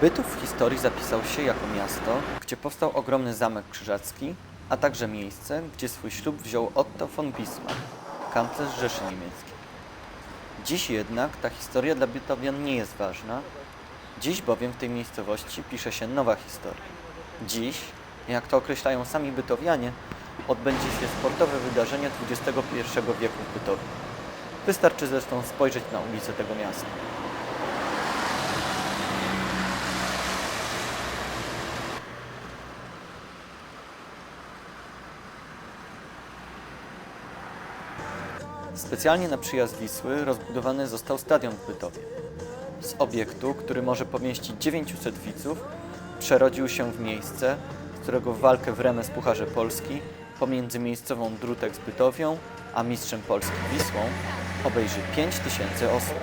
Bytów w historii zapisał się jako miasto, gdzie powstał ogromny zamek krzyżacki, a także miejsce, gdzie swój ślub wziął Otto von Bismarck, kanclerz Rzeszy Niemieckiej. Dziś jednak ta historia dla Bytowian nie jest ważna, dziś bowiem w tej miejscowości pisze się nowa historia. Dziś, jak to określają sami Bytowianie, odbędzie się sportowe wydarzenie XXI wieku w Bytowiu. Wystarczy zresztą spojrzeć na ulice tego miasta. Specjalnie na przyjazd Wisły rozbudowany został stadion w Bytowie. Z obiektu, który może pomieścić 900 widzów, przerodził się w miejsce, z którego walkę w remes Pucharze Polski pomiędzy miejscową Drutek z Bytowią, a mistrzem Polski Wisłą obejrzy 5000 osób.